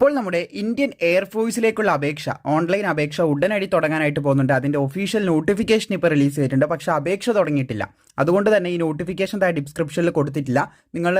അപ്പോൾ നമ്മുടെ ഇന്ത്യൻ എയർഫോഴ്സിലേക്കുള്ള അപേക്ഷ ഓൺലൈൻ അപേക്ഷ ഉടനടി തുടങ്ങാനായിട്ട് പോകുന്നുണ്ട്. അതിന്റെ ഒഫീഷ്യൽ നോട്ടിഫിക്കേഷൻ ഇപ്പോൾ റിലീസ് ചെയ്തിട്ടുണ്ട്. പക്ഷേ അപേക്ഷ തുടങ്ങിയിട്ടില്ല. അതുകൊണ്ട് തന്നെ ഈ നോട്ടിഫിക്കേഷൻ താഴെ ഡിസ്ക്രിപ്ഷനിൽ കൊടുത്തിട്ടില്ല. നിങ്ങൾ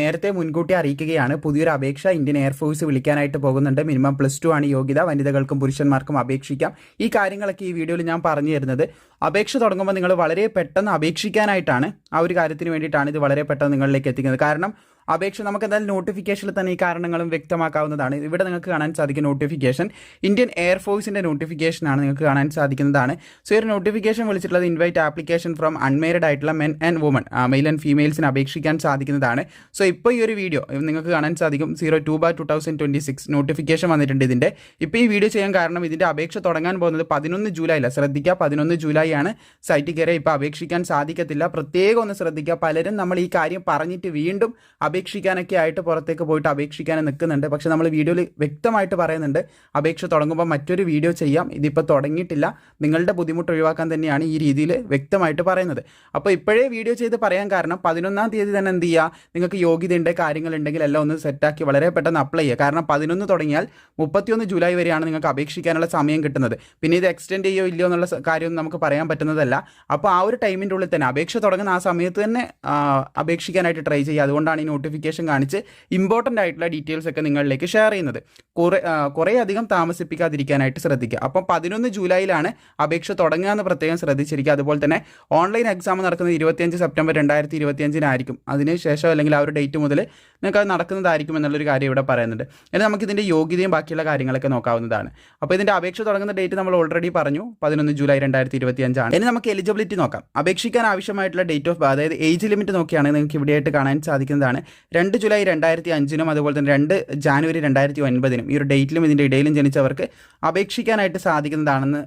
നേരത്തെ മുൻകൂട്ടി അറിയിക്കുകയാണ്. പുതിയൊരു അപേക്ഷ ഇന്ത്യൻ എയർഫോഴ്സ് വിളിക്കാനായിട്ട് പോകുന്നുണ്ട്. മിനിമം പ്ലസ് ടു ആണ് യോഗ്യത. വനിതകൾക്കും പുരുഷന്മാർക്കും അപേക്ഷിക്കാം. ഈ കാര്യങ്ങളൊക്കെ ഈ വീഡിയോയിൽ ഞാൻ പറഞ്ഞു തരുന്നത്. അപേക്ഷ തുടങ്ങുമ്പോൾ നിങ്ങൾ വളരെ പെട്ടെന്ന് അപേക്ഷിക്കാനായിട്ടാണ് ആ ഒരു കാര്യത്തിന് വേണ്ടിയിട്ടാണ് ഇത് വളരെ പെട്ടെന്ന് നിങ്ങളിലേക്ക് എത്തിക്കുന്നത്. കാരണം അപേക്ഷ നമുക്ക് എന്തായാലും നോട്ടിഫിക്കേഷനിൽ തന്നെ ഈ കാരണങ്ങളും വ്യക്തമാക്കാവുന്നതാണ്. ഇവിടെ നിങ്ങൾക്ക് കാണാൻ സാധിക്കും നോട്ടിഫിക്കേഷൻ ഇന്ത്യൻ എയർഫോഴ്സിന്റെ നോട്ടിഫിക്കേഷനാണ് നിങ്ങൾക്ക് കാണാൻ സാധിക്കുന്നതാണ്. സോ ഈ ഒരു നോട്ടിഫിക്കേഷൻ വിളിച്ചിട്ടുള്ളത് ഇൻവൈറ്റ് ആപ്ലിക്കേഷൻ ഫ്രം അൺമേരിഡ് ആയിട്ടുള്ള men and women male and ഫീമെയിൽസിന് അപേക്ഷിക്കാൻ സാധിക്കുന്നതാണ്. സോ ഇപ്പോൾ ഈ ഒരു വീഡിയോ നിങ്ങൾക്ക് കാണാൻ സാധിക്കും zero two bar two thousand twenty six notification വന്നിട്ടുണ്ട് ഇതിന്റെ ഇപ്പോൾ ഈ വീഡിയോ ചെയ്യാൻ കാരണം ഇതിന്റെ അപേക്ഷ തുടങ്ങാൻ പോകുന്നത് പതിനൊന്ന് ജൂലൈയില ശ്രദ്ധിക്കുക പതിനൊന്ന് ജൂലൈ ആണ്. സൈറ്റിൽ കയറി ഇപ്പോൾ അപേക്ഷിക്കാൻ സാധിക്കത്തില്ല. പ്രത്യേകം ഒന്ന് ശ്രദ്ധിക്കുക. പലരും നമ്മൾ ഈ കാര്യം പറഞ്ഞിട്ട് വീണ്ടും അപേക്ഷിക്കാനൊക്കെ ആയിട്ട് പുറത്തേക്ക് പോയിട്ട് അപേക്ഷിക്കാൻ നിൽക്കുന്നുണ്ട്. പക്ഷെ നമ്മൾ വീഡിയോയിൽ വ്യക്തമായിട്ട് പറയുന്നുണ്ട് അപേക്ഷ തുടങ്ങുമ്പോൾ മറ്റൊരു വീഡിയോ ചെയ്യാം. ഇതിപ്പോൾ തുടങ്ങിയിട്ടില്ല. നിങ്ങളുടെ ബുദ്ധിമുട്ട് ഒഴിവാക്കാൻ തന്നെയാണ് ഈ രീതിയിൽ വ്യക്തമായിട്ട് പറയുന്നത്. അപ്പോൾ ഇപ്പോഴേ വീഡിയോ ചെയ്ത് പറയാൻ കാരണം പതിനൊന്നാം തീയതി തന്നെ എന്ത് ചെയ്യുക നിങ്ങൾക്ക് യോഗ്യതയുണ്ട് കാര്യങ്ങളുണ്ടെങ്കിൽ എല്ലാം ഒന്ന് സെറ്റാക്കി വളരെ പെട്ടെന്ന് അപ്ലൈ ചെയ്യുക. കാരണം പതിനൊന്ന് തുടങ്ങിയാൽ മുപ്പത്തിയൊന്ന് ജൂലൈ വരെയാണ് നിങ്ങൾക്ക് അപേക്ഷിക്കാനുള്ള സമയം കിട്ടുന്നത്. പിന്നെ ഇത് എക്സ്റ്റെൻഡ് ചെയ്യോ ഇല്ലയോ എന്നുള്ള കാര്യമൊന്നും നമുക്ക് പറയാൻ പറ്റുന്നതല്ല. അപ്പോൾ ആ ഒരു ടൈമിന്റെ ഉള്ളിൽ തന്നെ അപേക്ഷ തുടങ്ങുന്ന ആ സമയത്ത് തന്നെ അപേക്ഷിക്കാനായിട്ട് ട്രൈ ചെയ്യുക. അതുകൊണ്ടാണ് ഈ നോട്ടിഫിക്കേഷൻ കാണിച്ച് ഇമ്പോർട്ടന്റ് ആയിട്ടുള്ള ഡീറ്റെയിൽസ് ഒക്കെ നിങ്ങളിലേക്ക് ഷെയർ ചെയ്യുന്നത്. കുറേ കുറേ അധികം താമസിപ്പിക്കാതിരിക്കാനായിട്ട് ശ്രദ്ധിക്കുക. അപ്പം പതിനൊന്ന് ജൂലൈയിലാണ് അപേക്ഷ തുടങ്ങുക എന്ന് പ്രത്യേകം ശ്രദ്ധിച്ചിരിക്കുക. അതുപോലെ തന്നെ ഓൺലൈൻ എക്സാം നടക്കുന്നത് ഇരുപത്തിയഞ്ച് സെപ്റ്റംബർ രണ്ടായിരത്തി ഇരുപത്തിയഞ്ചിനായിരിക്കും. അതിന് ശേഷം അല്ലെങ്കിൽ ആ ഒരു ഡേറ്റ് മുതൽ നിങ്ങൾക്ക് അത് നടക്കുന്നതായിരിക്കും എന്നുള്ളൊരു കാര്യം ഇവിടെ പറയുന്നുണ്ട്. എന്നാൽ നമുക്ക് ഇതിന്റെ യോഗ്യതയും ബാക്കിയുള്ള കാര്യങ്ങളൊക്കെ നോക്കാവുന്നതാണ്. അപ്പോൾ ഇതിന്റെ അപേക്ഷ തുടങ്ങുന്ന ഡേറ്റ് നമ്മൾ ഓൾറെഡി പറഞ്ഞു. പതിനൊന്ന് ജൂലൈ രണ്ടായിരത്തി ഇരുപത്തി അഞ്ചാണ് ഇനി നമുക്ക് എലിജിബിലിറ്റി നോക്കാം. അപേക്ഷിക്കാൻ ആവശ്യമായിട്ടുള്ള ഡേറ്റ് ഓഫ് അതായത് ഏജ് ലിമിറ്റ് നോക്കിയാണെങ്കിൽ നിങ്ങൾക്ക് ഇവിടെയായിട്ട് കാണാൻ സാധിക്കുന്നതാണ്. രണ്ട് ജൂലൈ രണ്ടായിരത്തി അഞ്ചിനും അതുപോലെ തന്നെ രണ്ട് ജാനുവരി രണ്ടായിരത്തി ഒൻപതിനും ഈ ഒരു ഡേറ്റിലും ഇതിന്റെ ഇടയിലും ജനിച്ചവർക്ക് അപേക്ഷിക്കാനായിട്ട് സാധിക്കുന്നതാണെന്ന്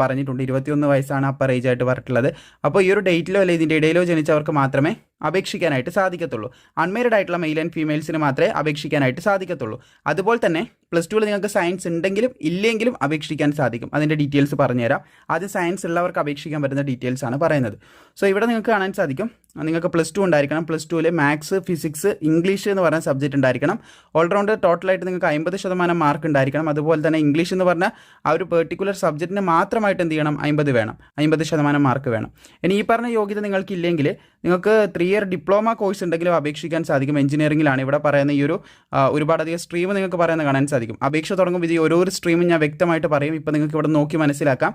പറഞ്ഞിട്ടുണ്ട്. ഇരുപത്തിയൊന്ന് വയസ്സാണ് അപ്പർ ഏജ് ആയിട്ട് പറഞ്ഞിട്ടുള്ളത്. അപ്പോൾ ഈ ഒരു ഡേറ്റിലോ അല്ലെങ്കിൽ ഇതിന്റെ ഇടയിലോ ജനിച്ചവർക്ക് മാത്രമേ അപേക്ഷിക്കാനായിട്ട് സാധിക്കത്തുള്ളൂ. അൺമേരിഡ് ആയിട്ടുള്ള മെയിൽ ആൻഡ് ഫീമെയിൽസിന് മാത്രമേ അപേക്ഷിക്കാനായിട്ട് സാധിക്കത്തുള്ളൂ. അതുപോലെ തന്നെ പ്ലസ് ടുവിൽ നിങ്ങൾക്ക് സയൻസ് ഉണ്ടെങ്കിലും ഇല്ലെങ്കിലും അപേക്ഷിക്കാൻ സാധിക്കും. അതിന്റെ ഡീറ്റെയിൽസ് പറഞ്ഞുതരാം. ആദ്യം സയൻസ് ഉള്ളവർക്ക് അപേക്ഷിക്കാൻ പറ്റുന്ന ഡീറ്റെയിൽസ് ആണ് പറയുന്നത്. സോ ഇവിടെ നിങ്ങൾക്ക് കാണാൻ സാധിക്കും. നിങ്ങൾക്ക് പ്ലസ് ടു ഉണ്ടായിരിക്കണം. പ്ലസ് ടുവിൽ മാത്സ് ഫിസിക്സ് ഇംഗ്ലീഷ് എന്ന് പറഞ്ഞ സബ്ജക്റ്റ് ഉണ്ടായിരിക്കണം. ഓൾറൗണ്ട് ടോട്ടലായിട്ട് നിങ്ങൾക്ക് അമ്പത് ശതമാനം മാർക്ക് ഉണ്ടായിരിക്കണം. അതുപോലെ തന്നെ ഇംഗ്ലീഷ് എന്ന് പറഞ്ഞാൽ ആ ഒരു പെർട്ടിക്കുലർ സബ്ജക്റ്റിന് മാത്രമായിട്ട് എന്ത് ചെയ്യണം? അമ്പത് വേണം. അമ്പത് ശതമാനം മാർക്ക് വേണം. ഇനി ഈ പറഞ്ഞ യോഗ്യത നിങ്ങൾക്ക് ഇല്ലെങ്കിൽ നിങ്ങൾക്ക് ത്രീ ഇയർ ഡിപ്ലോമ കോഴ്സ് ഉണ്ടെങ്കിലും അപേക്ഷിക്കാൻ സാധിക്കും. എഞ്ചിനീയറിംഗിലാണ് ഇവിടെ പറയുന്ന ഈ ഒരു ഒരുപാടധികം സ്ട്രീം നിങ്ങൾക്ക് പറയുന്നത് കാണാൻ സാധിക്കും. അപേക്ഷ തുടങ്ങുമ്പോൾ ഇത് ഓരോ സ്ട്രീമും ഞാൻ വ്യക്തമായിട്ട് പറയും. ഇപ്പോൾ നിങ്ങൾക്ക് ഇവിടെ നോക്കി മനസ്സിലാക്കാം.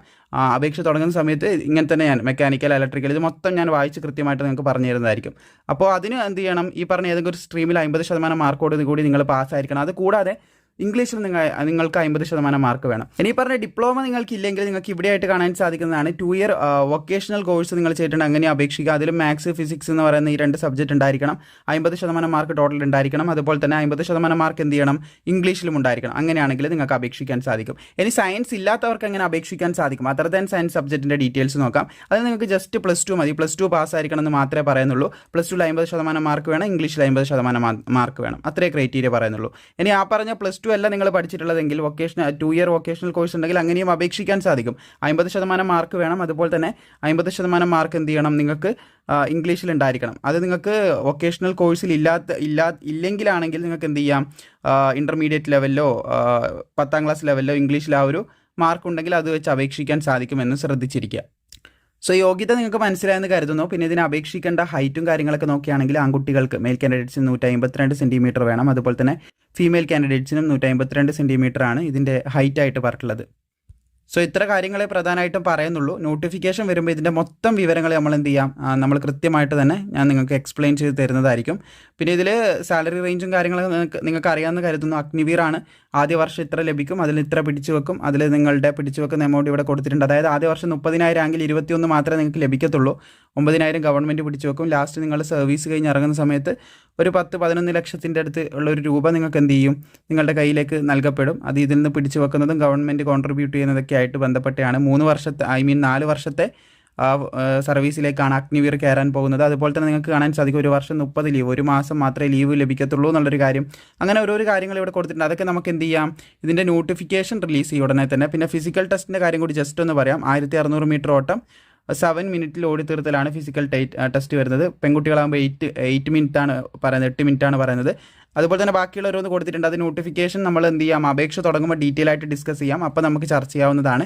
അപേക്ഷ തുടങ്ങുന്ന സമയത്ത് ഇങ്ങനെ തന്നെ ഞാൻ മെക്കാനിക്കൽ ഇലക്ട്രിക്കൽ ഇത് മൊത്തം ഞാൻ വായിച്ച് കൃത്യമായിട്ട് നിങ്ങൾക്ക് പറഞ്ഞു തരുന്നതായിരിക്കും അപ്പോൾ അതിന് എന്ത് ചെയ്യണം? ഈ പറഞ്ഞ ഏതെങ്കിലും ഒരു സ്ട്രീമിൽ അമ്പത് ശതമാനം മാർക്കോട് കൂടി നിങ്ങൾ പാസ്സായിരിക്കണം അത് കൂടാതെ ഇംഗ്ലീഷിൽ നിങ്ങൾ നിങ്ങൾക്ക് അമ്പത് ശതമാനം മാർക്ക് വേണം. ഇനി പറഞ്ഞ ഡിപ്ലോമ നിങ്ങൾക്ക് ഇല്ലെങ്കിൽ നിങ്ങൾക്ക് ഇവിടെയായിട്ട് കാണാൻ സാധിക്കുന്നതാണ്. ടു ഇയർ വൊക്കേഷണൽ കോഴ്സ് നിങ്ങൾ ചെയ്തിട്ടുണ്ട്. അങ്ങനെ അപേക്ഷിക്കുക. അതിൽ മാത്സ് ഫിസിക്സ് എന്ന് പറയുന്ന ഈ രണ്ട് സബ്ജക്റ്റ് ഉണ്ടായിരിക്കണം. അമ്പത് ശതമാനം മാർക്ക് ടോട്ടൽ ഉണ്ടായിരിക്കണം. അതുപോലെ തന്നെ അമ്പത് ശതമാനം മാർക്ക് എന്ത് ചെയ്യണം? ഇംഗ്ലീഷിലും ഉണ്ടായിരിക്കണം. അങ്ങനെയാണെങ്കിൽ നിങ്ങൾക്ക് അപേക്ഷിക്കാൻ സാധിക്കും. ഇനി സയൻസ് ഇല്ലാത്തവർക്ക് അങ്ങനെ അപേക്ഷിക്കാൻ സാധിക്കും? അതർ ദാൻ സയൻസ് സബ്ജക്റ്റിന്റെ ഡീറ്റെയിൽസ് നോക്കാം. അത് നിങ്ങൾക്ക് ജസ്റ്റ് പ്ലസ് ടു മതി. പ്ലസ് ടു പാസ്സായിരിക്കണം എന്ന് മാത്രമേ പറയുന്നുള്ളൂ. പ്ലസ് ടുവിൽ അമ്പത് ശതമാനം മാർക്ക് വേണം. ഇംഗ്ലീഷിൽ അമ്പത് ശതമാനം മാർക്ക് വേണം. അത്രേ ക്രൈറ്റീരിയ പറയുന്നുള്ളൂ. ഇനി ആ പറഞ്ഞ പ്ലസ് ടു അല്ല നിങ്ങൾ പഠിച്ചിട്ടുള്ളതെങ്കിൽ vocational two year vocational course ഉണ്ടെങ്കിൽ അങ്ങനെയും അപേക്ഷിക്കാൻ സാധിക്കും. അമ്പത് ശതമാനം മാർക്ക് വേണം. അതുപോലെ തന്നെ അമ്പത് ശതമാനം മാർക്ക് എന്ത് ചെയ്യണം? നിങ്ങൾക്ക് ഇംഗ്ലീഷിൽ ഉണ്ടായിരിക്കണം. അത് നിങ്ങൾക്ക് വൊക്കേഷണൽ കോഴ്സിൽ ഇല്ലാത്ത ഇല്ലാ ഇല്ലെങ്കിലാണെങ്കിൽ നിങ്ങൾക്ക് എന്ത് ചെയ്യാം? ഇന്റർമീഡിയറ്റ് ലെവലിലോ പത്താം ക്ലാസ് ലെവലിലോ ഇംഗ്ലീഷിൽ ആ ഒരു മാർക്ക് ഉണ്ടെങ്കിൽ അത് വെച്ച് അപേക്ഷിക്കാൻ സാധിക്കുമെന്ന് ശ്രദ്ധിച്ചിരിക്കുക. സോ യോഗ്യത നിങ്ങൾക്ക് മനസ്സിലായെന്ന് കരുതുന്നു. പിന്നെ ഇതിന് അപേക്ഷിക്കേണ്ട ഹൈറ്റും കാര്യങ്ങളൊക്കെ നോക്കുകയാണെങ്കിൽ ആൺകുട്ടികൾക്ക് മെയിൽ കാൻഡിഡേറ്റ്സിന് നൂറ്റി അമ്പത്തിരണ്ട് സെന്റിമീറ്റർ വേണം. അതുപോലെ തന്നെ ഫീമെയിൽ കാൻഡിഡേറ്റ്സിനും നൂറ്റി അമ്പത്തിരണ്ട് സെന്റിമീറ്റർ ആണ് ഇതിന്റെ ഹൈറ്റ് ആയിട്ട് പറഞ്ഞിട്ടുള്ളത്. സോ ഇത്ര കാര്യങ്ങളെ പ്രധാനമായിട്ടും പറയുന്നുള്ളൂ. നോട്ടിഫിക്കേഷൻ വരുമ്പോൾ ഇതിന്റെ മൊത്തം വിവരങ്ങൾ നമ്മൾ എന്ത് ചെയ്യാം? നമ്മൾ കൃത്യമായിട്ട് തന്നെ ഞാൻ നിങ്ങൾക്ക് എക്സ്പ്ലെയിൻ ചെയ്ത് തരുന്നതായിരിക്കും. പിന്നെ ഇതിൽ സാലറി റേഞ്ചും കാര്യങ്ങളൊക്കെ നിങ്ങൾക്ക് അറിയാമെന്ന് കരുതുന്നു. അഗ്നിവീറാണ് ആദ്യ വർഷം ഇത്ര ലഭിക്കും. അതിൽ ഇത്ര പിടിച്ചു വെക്കും. അതിൽ നിങ്ങളുടെ പിടിച്ചു വെക്കുന്ന എമൗണ്ട് ഇവിടെ കൊടുത്തിട്ടുണ്ട്. അതായത് ആദ്യ വർഷം മുപ്പതിനായിരം ആണെങ്കിൽ ഇരുപത്തിയൊന്ന് മാത്രമേ നിങ്ങൾക്ക് ലഭിക്കത്തുള്ളൂ. ഒമ്പതിനായിരം ഗവൺമെന്റ് പിടിച്ചു വെക്കും. ലാസ്റ്റ് നിങ്ങൾ സർവീസ് കഴിഞ്ഞ് ഇറങ്ങുന്ന സമയത്ത് ഒരു പത്ത് പതിനൊന്ന് ലക്ഷത്തിന്റെ അടുത്ത് ഉള്ള ഒരു രൂപ നിങ്ങൾക്ക് എന്ത് ചെയ്യും? നിങ്ങളുടെ കയ്യിലേക്ക് നൽകപ്പെടും. അത് ഇതിൽ നിന്ന് പിടിച്ചു വെക്കുന്നതും ഗവൺമെന്റ് കോൺട്രിബ്യൂട്ട് ചെയ്യുന്നതൊക്കെ ആയിട്ട് ബന്ധപ്പെട്ടാണ് മൂന്ന് വർഷത്തെ ഐ മീൻ നാല് വർഷത്തെ സർവീസിലേക്കാണ് അഗ്നിവീർ കയറാൻ പോകുന്നത്. അതുപോലെ തന്നെ നിങ്ങൾക്ക് കാണാൻ സാധിക്കും ഒരു വർഷം മുപ്പത് ലീവ് ഒരു മാസം മാത്രമേ ലീവ് ലഭിക്കത്തുള്ളൂ എന്നുള്ളൊരു കാര്യം. അങ്ങനെ ഓരോരോ കാര്യങ്ങൾ ഇവിടെ കൊടുത്തിട്ടുണ്ട്. അതൊക്കെ നമുക്ക് എന്ത് ചെയ്യാം? ഇതിന്റെ നോട്ടിഫിക്കേഷൻ റിലീസ് ചെയ്യും ഉടനെ തന്നെ. പിന്നെ ഫിസിക്കൽ ടെസ്റ്റിന്റെ കാര്യം കൂടി ജസ്റ്റ് ഒന്ന് പറയാം. ആയിരത്തി മീറ്റർ ഓട്ടം. സെവൻ മിനിറ്റിൽ ഓടി തീർത്തലാണ് ഫിസിക്കൽ ടെസ്റ്റ് വരുന്നത്. പെൺകുട്ടികളാകുമ്പോൾ എയ്റ്റ് എയ്റ്റ് മിനിറ്റ് ആണ് പറയുന്നത് എട്ട് മിനിറ്റ് ആണ് പറയുന്നത്. അതുപോലെ തന്നെ ബാക്കിയുള്ള ഓരോന്ന് കൊടുത്തിട്ടുണ്ട്. അത് നോട്ടിഫിക്കേഷൻ നമ്മൾ എന്ത് ചെയ്യാം? അപേക്ഷ തുടങ്ങുമ്പോൾ ഡീറ്റെയിൽ ആയിട്ട് ഡിസ്കസ് ചെയ്യാം. അപ്പോൾ നമുക്ക് ചർച്ച ചെയ്യാവുന്നതാണ്.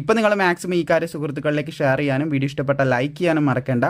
ഇപ്പോൾ നിങ്ങൾ മാക്സിമം ഈ കാര്യം സുഹൃത്തുക്കളിലേക്ക് ഷെയർ ചെയ്യാനും വീഡിയോ ഇഷ്ടപ്പെട്ട ലൈക്ക് ചെയ്യാനും മറക്കണ്ട.